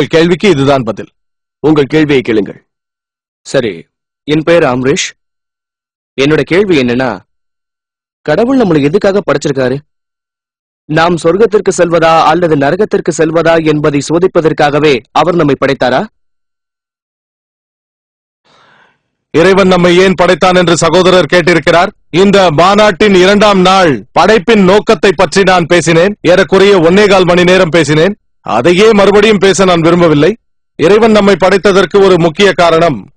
உங்கள் கேள்விக்கு இதுதான் பதில். உங்கள் கேள்வியை கேளுங்கள். சரி என் பெயர் அம்ரீஷ். என்னோட கேள்வி என்னன்னா கடவுள் நம்மளை எதுக்காக படைச்சிருக்காரு? நாம் சொர்க்கத்திற்கு செல்வதா அல்லது நரகத்திற்கு செல்வதா என்பதை சோதிப்பதற்காகவே அவர் நம்மை படைத்தாரா? இறைவன் நம்மை ஏன் படைத்தான் என்று சகோதரர் கேட்டிருக்கிறார்? இந்த மாநாட்டின் இரண்டாம் நாள் படைப்பின் நோக்கத்தை பற்றி நான் பேசினேன். ஏறக்குறைய ஒன்னேகால் மணி நேரம் பேசினேன். அதையே மறுபடியும் பேச நான் விரும்பவில்லை. இறைவன் நம்மை படைத்ததற்கு ஒரு முக்கிய காரணம்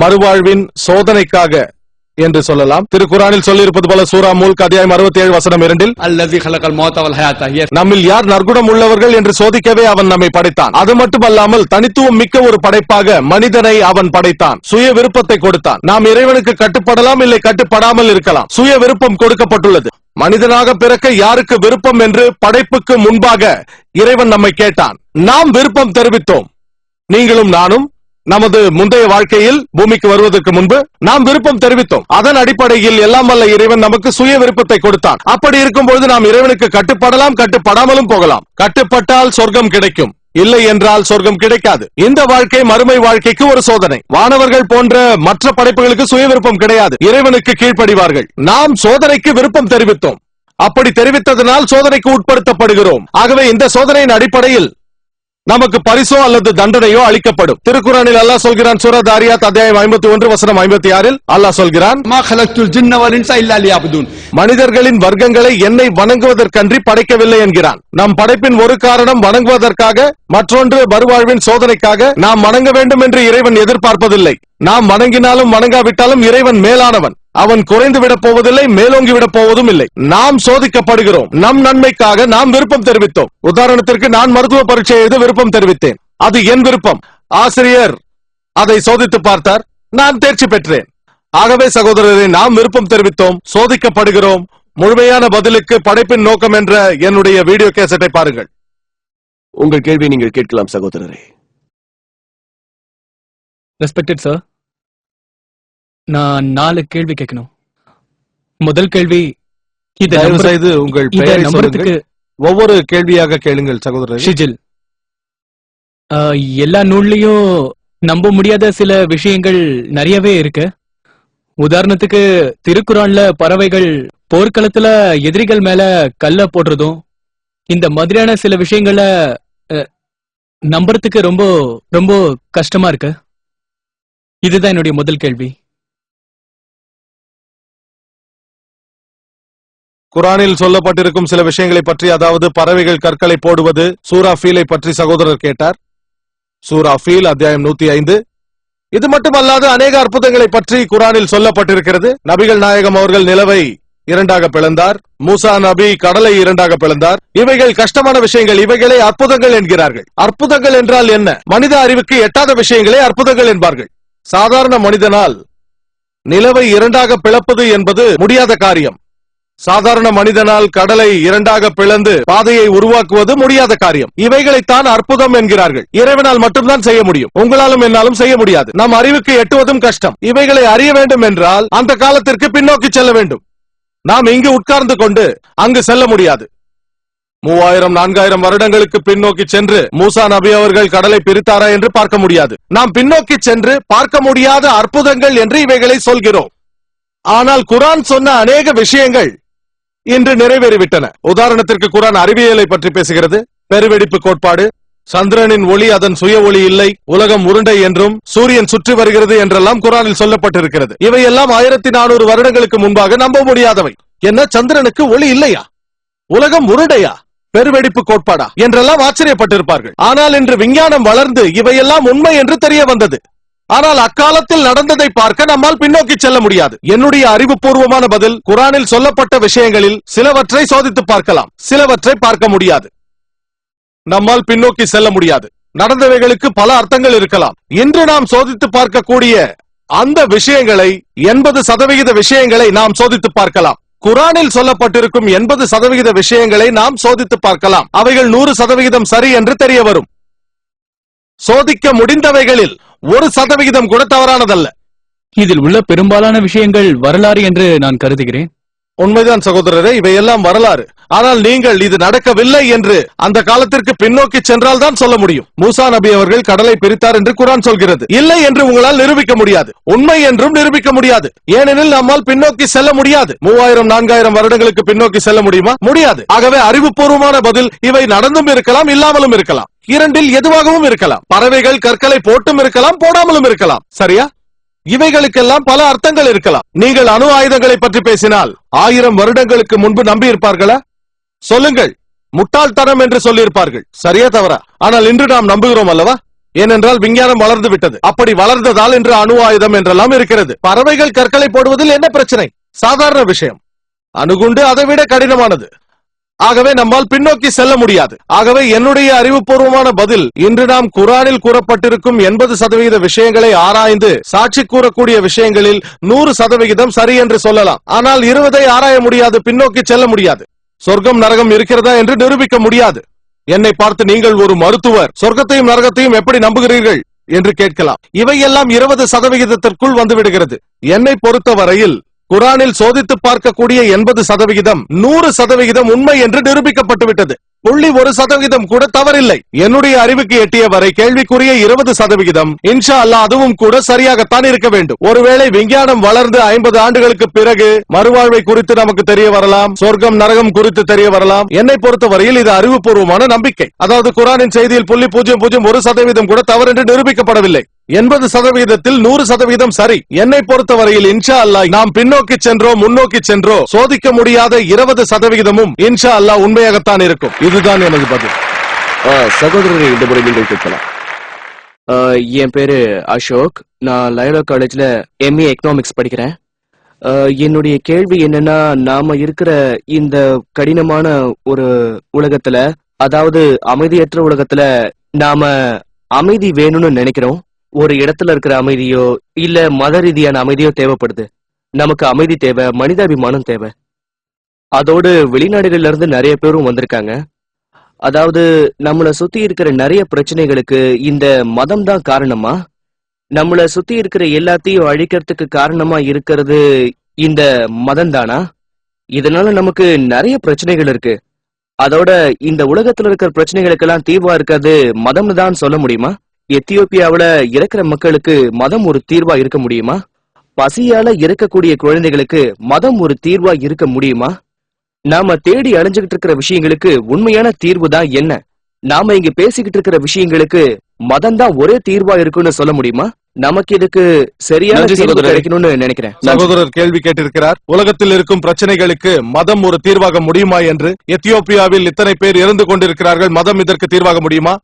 மறுவாழ்வின் சோதனைக்காக என்று சொல்லலாம். திருக்குறானில் சொல்லியிருப்பது போல சூரா மூல்க் அத்தியாயம் அறுபத்தி ஏழு வசனம் இரண்டில் அல்லது நம்மில் யார் நற்குணம் உள்ளவர்கள் என்று சோதிக்கவே அவன் நம்மை படைத்தான். அது மட்டுமல்லாமல் தனித்துவம் மிக்க ஒரு படைப்பாக மனிதனை அவன் படைத்தான். சுய விருப்பத்தை கொடுத்தான். நாம் இறைவனுக்கு கட்டுப்படலாம் இல்லை கட்டுப்படாமல் இருக்கலாம். சுய விருப்பம் கொடுக்கப்பட்டுள்ளது. மனிதனாக பிறக்க யாருக்கு விருப்பம் என்று படைப்புக்கு முன்பாக இறைவன் நம்மை கேட்டான். நாம் விருப்பம் தெரிவித்தோம். நீங்களும் நானும் நமது முந்தைய வாழ்க்கையில் பூமிக்கு வருவதற்கு முன்பு நாம் விருப்பம் தெரிவித்தோம். அதன் அடிப்படையில் எல்லாம் வல்ல இறைவன் நமக்கு சுய விருப்பத்தை கொடுத்தான். அப்படி இருக்கும்பொழுது நாம் இறைவனுக்கு கட்டுப்படலாம் கட்டுப்படாமலும் போகலாம். கட்டுப்பட்டால் சொர்க்கம் கிடைக்கும். இல்லை என்றால் சொர்க்கம் கிடைக்காது. இந்த வாழ்க்கை மறுமை வாழ்க்கைக்கு ஒரு சோதனை. வானவர்கள் போன்ற மற்ற படைப்புகளுக்கு சுய விருப்பம் கிடையாது. இறைவனுக்கு கீழ்ப்படிவார்கள். நாம் சோதனைக்கு விருப்பம் தெரிவித்தோம். அப்படி தெரிவித்ததனால் சோதனைக்கு உட்படுத்தப்படுகிறோம். ஆகவே இந்த சோதனையின் அடிப்படையில் நமக்கு பரிசோ அல்லது தண்டனையோ அளிக்கப்படும். திருக்குறானில் அல்லாஹ் சொல்கிறான் சூரத் ஆரியாத் அத்தியாயம் ஐம்பத்தி ஒன்று வசனம் ஐம்பத்தி ஆறில் அல்லாஹ் சொல்கிறான் மனிதர்களின் வர்க்கங்களை என்னை வணங்குவதற்கன்றி படைக்கவில்லை என்கிறான். நம் படைப்பின் ஒரு காரணம் வணங்குவதற்காக மற்றொன்று வருவாழ்வின் சோதனைக்காக நாம் வணங்க வேண்டும் என்று இறைவன் எதிர்பார்ப்பதில்லை. நாம் வணங்கினாலும் வணங்காவிட்டாலும் இறைவன் மேலானவன். அவன் குறைந்து விடப் போவதில்லை மேலோங்கி விடப் போவதும் இல்லை. நாம் சோதிக்கப்படுகிறோம். நம் நன்மைக்காக நாம் விருப்பம் தெரிவித்தோம். உதாரணத்திற்கு நான் மருத்துவ பரீட்சை எழுத விருப்பம் தெரிவித்தேன். அது என் விருப்பம். ஆசிரியர் அதை சோதித்து பார்த்தார். நான் தேர்ச்சி பெற்றேன். ஆகவே சகோதரரை நாம் விருப்பம் தெரிவித்தோம். சோதிக்கப்படுகிறோம். முழுமையான பதிலுக்கு படைப்பின் நோக்கம் என்ற என்னுடைய வீடியோ கேசட்டை பாருங்கள். உங்கள் கேள்வியை நீங்கள் கேட்கலாம் சகோதரரே. ரெஸ்பெக்டட் சார் நான் நாலு கேள்வி கேட்கணும். முதல் கேள்வி இத தயவு செய்து உங்கள் இத பெயரை நம்புறதுக்கு சொல்லுங்கள். ஒவ்வொரு கேள்வியாக கேளுங்கள் சகோதரர். ஷிஜில். ஆ, எல்லா நூல்லையும் நம்ப முடியாத சில விஷயங்கள் நிறையவே இருக்கு. உதாரணத்துக்கு திருக்குறான்ல பறவைகள் போர்க்களத்துல எதிரிகள் மேல கல்ல போடுறதும் இந்த மாதிரியான சில விஷயங்கள நம்புறதுக்கு ரொம்ப ரொம்ப கஷ்டமா இருக்கு. இதுதான் என்னுடைய முதல் கேள்வி. குரானில் சொல்லப்பட்டிருக்கும் சில விஷயங்களை பற்றி அதாவது பறவைகள் கற்களை போடுவது சூரா ஃபீலை பற்றி சகோதரர் கேட்டார். சூரா ஃபீல் அத்தியாயம் நூத்தி ஐந்து இது மட்டுமல்லாது அநேக அற்புதங்களை பற்றி குரானில் சொல்லப்பட்டிருக்கிறது. நபிகள் நாயகம் அவர்கள் நிலவை இரண்டாக பிளந்தார். மூசா நபி கடலை இரண்டாக பிளந்தார். இவைகள் கஷ்டமான விஷயங்கள் இவைகளை அற்புதங்கள் என்கிறார்கள். அற்புதங்கள் என்றால் என்ன? மனித அறிவுக்கு எட்டாத விஷயங்களே அற்புதங்கள் என்பார்கள். சாதாரண மனிதனால் நிலவை இரண்டாக பிளப்பது என்பது முடியாத காரியம். சாதாரண மனிதனால் கடலை இரண்டாக பிளந்து பாதையை உருவாக்குவது முடியாத காரியம். இவைகளைத்தான் அற்புதம் என்கிறார்கள். இறைவனால் மட்டும்தான் செய்ய முடியும். உங்களாலும் என்னாலும் செய்ய முடியாது. நம் அறிவுக்கு எட்டுவதும் கஷ்டம். இவைகளை அறிய வேண்டும் என்றால் அந்த காலத்திற்கு பின்னோக்கி செல்ல வேண்டும். நாம் இங்கு உட்கார்ந்து கொண்டு அங்கு செல்ல முடியாது. மூவாயிரம் நான்காயிரம் வருடங்களுக்கு பின்னோக்கி சென்று மூசா நபி அவர்கள் கடலை பிரித்தாரா என்று பார்க்க முடியாது. நாம் பின்னோக்கி சென்று பார்க்க முடியாத அற்புதங்கள் என்று இவைகளை சொல்கிறோம். ஆனால் குரான் சொன்ன அநேக விஷயங்கள் இன்று நிறைவேறிவிட்டன. உதாரணத்திற்கு குரான் அறிவியலை பற்றி பேசுகிறது. பெருவெடிப்பு கோட்பாடு சந்திரனின் ஒளி அதன் சுய ஒளி இல்லை உலகம் உருண்டை என்றும் சூரியன் சுற்றி வருகிறது என்றெல்லாம் குரானில் சொல்லப்பட்டிருக்கிறது. இவையெல்லாம் ஆயிரத்தி நானூறு வருடங்களுக்கு முன்பாக நம்ப முடியாதவை. என்ன சந்திரனுக்கு ஒளி இல்லையா? உலகம் உருண்டையா? பெருவெடிப்பு கோட்பாடா? என்றெல்லாம் ஆச்சரியப்பட்டிருப்பார்கள். ஆனால் இன்று விஞ்ஞானம் வளர்ந்து இவையெல்லாம் உண்மை என்று தெரிய வந்தது. ஆனால் அக்காலத்தில் நடந்ததை பார்க்க நம்மால் பின்னோக்கி செல்ல முடியாது. என்னுடைய அறிவுபூர்வமான பதில் குரானில் சொல்லப்பட்ட விஷயங்களில் சிலவற்றை சோதித்து பார்க்கலாம். சிலவற்றை பார்க்க முடியாது. நம்மால் பின்னோக்கி செல்ல முடியாது. நடந்தவைகளுக்கு பல அர்த்தங்கள் இருக்கலாம். இன்று நாம் சோதித்து பார்க்கக்கூடிய அந்த விஷயங்களை எண்பது சதவிகித விஷயங்களை நாம் சோதித்து பார்க்கலாம். குரானில் சொல்லப்பட்டிருக்கும் எண்பது சதவிகித விஷயங்களை நாம் சோதித்து பார்க்கலாம். அவைகள் நூறு சதவிகிதம் சரி என்று தெரிய வரும். சோதிக்க முடிந்தவைகளில் ஒரு சதவிகிதம் கூட தவறானதல்ல. இதில் உள்ள பெரும்பாலான விஷயங்கள் வரலாறு என்று நான் கருதுகிறேன். உண்மைதான் சகோதரரே இவையெல்லாம் வரலாறு. ஆனால் நீங்கள் இது நடக்கவில்லை என்று அந்த காலத்திற்கு பின்னோக்கி சென்றால் தான் சொல்ல முடியும். மூசா நபி அவர்கள் கடலை பிரித்தார் என்று குரான் சொல்கிறது. இல்லை என்று உங்களால் நிரூபிக்க முடியாது. உண்மை என்றும் நிரூபிக்க முடியாது. ஏனெனில் நம்மால் பின்னோக்கி செல்ல முடியாது. மூவாயிரம் நான்காயிரம் வருடங்களுக்கு பின்னோக்கி செல்ல முடியுமா? முடியாது. ஆகவே அறிவுபூர்வமான பதில் இவை நடந்தும் இருக்கலாம் இல்லாமலும் இருக்கலாம். இரண்டில் எதுவாகவும் இருக்கலாம். பறவைகள் கற்களை போட்டும் இருக்கலாம் போடாமலும் இருக்கலாம். சரியா? இவைகளுக்கெல்லாம் பல அர்த்தங்கள் இருக்கலாம். நீங்கள் அணு ஆயுதங்களை பற்றி பேசினால் ஆயிரம் வருடங்களுக்கு முன்பு நம்பி இருப்பார்களா சொல்லுங்கள். முட்டாள்தனம் என்று சொல்லியிருப்பார்கள். சரியா தவறா? ஆனால் இன்று நாம் நம்புகிறோம் அல்லவா? ஏனென்றால் விஞ்ஞானம் வளர்ந்து விட்டது. அப்படி வளர்ந்ததால் இன்று அணு ஆயுதம் என்றெல்லாம் இருக்கிறது. பறவைகள் கற்களை போடுவதில் என்ன பிரச்சனை? சாதாரண விஷயம். அணுகுண்டு அதைவிட கடினமானது. ஆகவே நம்மால் பின்னோக்கி செல்ல முடியாது. ஆகவே என்னுடைய அறிவுபூர்வமான பதில் இன்று நாம் குரானில் கூறப்பட்டிருக்கும் எண்பது சதவிகித விஷயங்களை ஆராய்ந்து சாட்சி கூறக்கூடிய விஷயங்களில் நூறு சதவிகிதம் சரி என்று சொல்லலாம். ஆனால் இருபதை ஆராய முடியாது பின்னோக்கி செல்ல முடியாது. சொர்க்கம் நரகம் இருக்கிறதா என்று நிரூபிக்க முடியாது. என்னை பார்த்து நீங்கள் ஒரு மருத்துவர் சொர்க்கத்தையும் நரகத்தையும் எப்படி நம்புகிறீர்கள்? என்று கேட்கலாம். இவையெல்லாம் இருபது சதவிகிதத்திற்குள் வந்துவிடுகிறது. என்னை பொறுத்தவரையில் குரானில் சோதித்து பார்க்கக்கூடிய எண்பது சதவிகிதம் நூறு சதவிகிதம் உண்மை என்று நிரூபிக்கப்பட்டு விட்டது புள்ளி ஒரு சதவிகிதம் கூட தவறில்லை. என்னுடைய அறிவுக்கு எட்டிய வரை கேள்விக்குரிய இருபது சதவிகிதம் இன்ஷா அல்லாஹ் அதுவும் கூட சரியாகத்தான் இருக்க வேண்டும். ஒருவேளை விஞ்ஞானம் வளர்ந்து ஐம்பது ஆண்டுகளுக்கு பிறகு மறுவாழ்வை குறித்து நமக்கு தெரிய வரலாம் சொர்க்கம் நரகம் குறித்து தெரிய வரலாம். என்னை பொறுத்தவரையில் இது அறிவுபூர்வமான நம்பிக்கை. அதாவது குரானின் செய்தியில் புள்ளி பூஜ்ஜியம் பூஜ்ஜியம் ஒரு சதவீதம் கூட தவறு என்று நிரூபிக்கப்படவில்லை. எண்பது சதவீதத்தில் நூறு சதவீதம் சரி. என்னை பொறுத்தவரையில் இன்ஷா அல்லாஹ் நாம் பின்னோக்கி சென்றோ முன்னோக்கி சென்றோ சோதிக்க முடியாத இருபது சதவிகிதமும் இன்ஷா அல்லாஹ் உண்மையாகத்தான் இருக்கும். இதுதான் எனது பதில். ஆ, சகோதரரை இந்த முறை நீங்கள் கேட்கலாம். ஆ, என் பேரு அசோக். நான் லயோலா காலேஜ்ல எம்ஏ எக்கனாமிக்ஸ் படிக்கிறேன். என்னுடைய கேள்வி என்னன்னா நாம இருக்கிற இந்த கடினமான ஒரு உலகத்துல அதாவது அமைதியற்ற உலகத்துல நாம அமைதி வேணும்னு நினைக்கிறோம். ஒரு இடத்துல இருக்கிற அமைதியோ இல்ல மத ரீதியான அமைதியோ தேவைப்படுது. நமக்கு அமைதி தேவை மனிதாபிமானம் தேவை. அதோடு வெளிநாடுகள்ல இருந்து நிறைய பேரும் வந்திருக்காங்க. அதாவது நம்மள சுத்தி இருக்கிற நிறைய பிரச்சனைகளுக்கு இந்த மதம் தான் காரணமா? நம்மள சுத்தி இருக்கிற எல்லாத்தையும் அழிக்கிறதுக்கு காரணமா இருக்கிறது இந்த மதம் தானா? இதனால நமக்கு நிறைய பிரச்சனைகள் இருக்கு. அதோட இந்த உலகத்துல இருக்கிற பிரச்சனைகளுக்கெல்லாம் தீர்வா இருக்கிறது மதம்னு தான் சொல்ல முடியுமா? எத்தியோப்பியாவுல இறக்குற மக்களுக்கு மதம் ஒரு தீர்வா இருக்க முடியுமா? பசியால இறக்கக்கூடிய குழந்தைகளுக்கு மதம் ஒரு தீர்வா இருக்க முடியுமா? நாம தேடி அலைஞ்சுகிட்டு இருக்கிற விஷயங்களுக்கு உண்மையான தீர்வு தான் என்ன? நாம இங்க பேசிக்கிட்டு இருக்கிற விஷயங்களுக்கு மதம் தான் ஒரே தீர்வா இருக்குன்னு சொல்ல முடியுமா? நமக்கு இதுக்கு சரியான தீர்வு. கிடைக்கணும்னு நினைக்கிறேன். சகோதரர் கேள்வி கேட்டிருக்கிறார். உலகத்தில் இருக்கும் பிரச்சனைகளுக்கு மதம் ஒரு தீர்வாக முடியுமா என்று? எத்தியோப்பியாவில் இத்தனை பேர் இறந்து கொண்டிருக்கிறார்கள். மதம் இதற்கு தீர்வாக முடியுமா?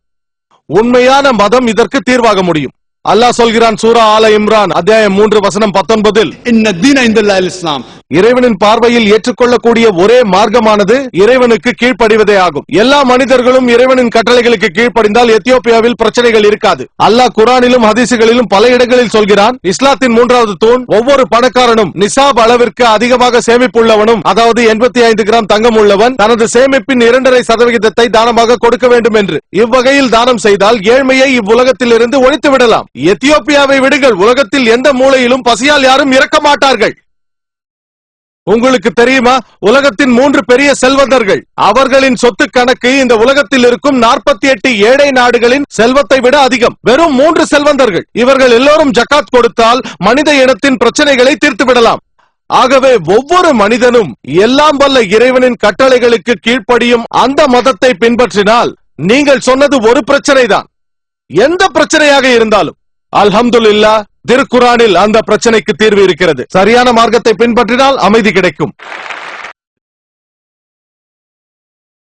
உண்மையான மதம் இதற்கு தீர்வாக முடியும். அல்லாஹ் சொல்கிறான் சூரா ஆல இம்ரான் அத்தியாயம் மூன்று வசனம் பத்தொன்பதில் இன்ன தீன இஸ்லாம். இறைவனின் பார்வையில் ஏற்றுக்கொள்ளக்கூடிய ஒரே மார்க்கமானது இறைவனுக்கு கீழ்ப்படிவதே ஆகும். எல்லா மனிதர்களும் இறைவனின் கட்டளைகளுக்கு கீழ்ப்படிந்தால் எத்தியோப்பியாவில் பிரச்சனைகள் இருக்காது. அல்லாஹ் குரானிலும் ஹதீசுகளிலும் பல இடங்களில் சொல்கிறான் இஸ்லாத்தின் மூன்றாவது தூண் ஒவ்வொரு பணக்காரனும் நிசாப் அளவிற்கு அதிகமாக சேமிப்புள்ளவனும் அதாவது எண்பத்தி ஐந்து கிராம் தங்கம் உள்ளவன் தனது சேமிப்பின் இரண்டரை சதவிகிதத்தை தானமாக கொடுக்க வேண்டும் என்று. இவ்வகையில் தானம் செய்தால் ஏழ்மையை இவ்வுலகத்தில் இருந்து ஒழித்து விடலாம். எத்தியோப்பியாவை விடுங்கள் உலகத்தில் எந்த மூலையிலும் பசியால் யாரும் இறக்க மாட்டார்கள். உங்களுக்கு தெரியுமா? உலகத்தின் மூன்று பெரிய செல்வந்தர்கள். அவர்களின் சொத்து கணக்கு இந்த உலகத்தில் இருக்கும் நாற்பத்தி எட்டு ஏழை நாடுகளின் செல்வத்தை விட அதிகம். வெறும் மூன்று செல்வந்தர்கள். இவர்கள் எல்லோரும் ஜக்காத் கொடுத்தால் மனித இனத்தின் பிரச்சனைகளை தீர்த்து விடலாம். ஆகவே ஒவ்வொரு மனிதனும் எல்லாம் வல்ல இறைவனின் கட்டளைகளுக்கு கீழ்ப்படியும் அந்த மதத்தை பின்பற்றினால் நீங்கள் சொன்னது ஒரு பிரச்சனைதான். எந்த பிரச்சனையாக இருந்தாலும். அல்ஹம்துல்லா திருக்குறானில் அந்த பிரச்சனைக்கு தீர்வு இருக்கிறது. சரியான மார்க்கத்தை பின்பற்றினால் அமைதி கிடைக்கும்.